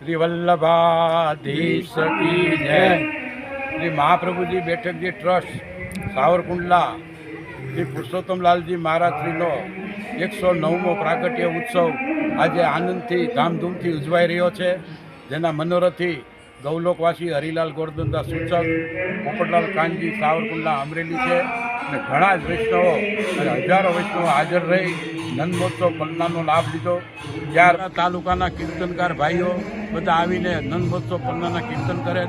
શ્રી વલ્લભાધીશ કી જય. શ્રી મહાપ્રભુજી બેઠકજી ટ્રસ્ટ, સાવરકુંડલા, શ્રી પુરુષોત્તમલાલજી મહારાજશ્રીનો એકસો નવમો પ્રાગટ્ય ઉત્સવ આજે આનંદથી, ધામધૂમથી ઉજવાઈ રહ્યો છે. જેના મનોરથી ગૌલોકવાસી, હરિલાલ ગોરધનદાસ સૂચક, પોપટલાલ કાનજી, સાવરકુંડલા અમરેલી છે. અને ઘણા જ વૈષ્ણવો અને હજારો વૈષ્ણવો હાજર રહી નંદમહોત્સવ પન્નાનો લાભ લીધો. ત્યાર તાલુકાના કીર્તનકાર ભાઈઓ બધા આવીને નંદમહોત્સવ પન્નાના કીર્તન કરે.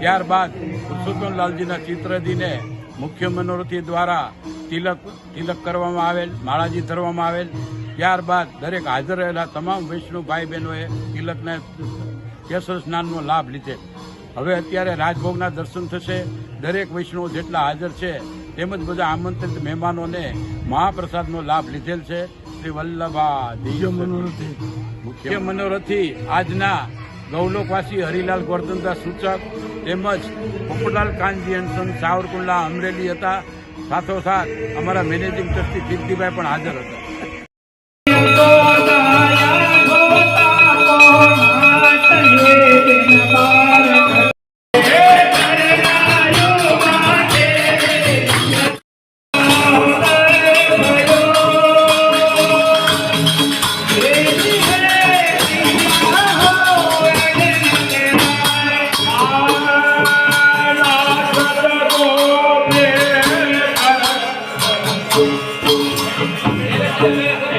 ત્યારબાદ પુરુષોત્તમલાલજીના ચિત્રદીને મુખ્ય મનોરથી દ્વારા તિલક તિલક કરવામાં આવેલ, માળાજી ધરવામાં આવેલ. ત્યારબાદ દરેક હાજર રહેલા તમામ વૈષ્ણવ ભાઈ બહેનોએ તિલકને કેસર સ્નાનનો લાભ લીધે. હવે અત્યારે રાજભોગના દર્શન થશે. દરેક વૈષ્ણવ જેટલા હાજર છે તેમજ બધા આમંત્રિત મહેમાનોને મહાપ્રસાદનો લાભ લીધેલ છે. શ્રી વલ્લભા મનોરથી. મુખ્ય મનોરથી આજના ગૌલોકવાસી હરિલાલ ગોરધનદાસ સૂચક તેમજ પોપુલાલ કાનજી એન્સન સાવરકુંડલા અમરેલી હતા. સાથોસાથ અમારા મેનેજિંગ ટ્રસ્ટી કીર્તિભાઈ પણ હાજર હતા. Yeah.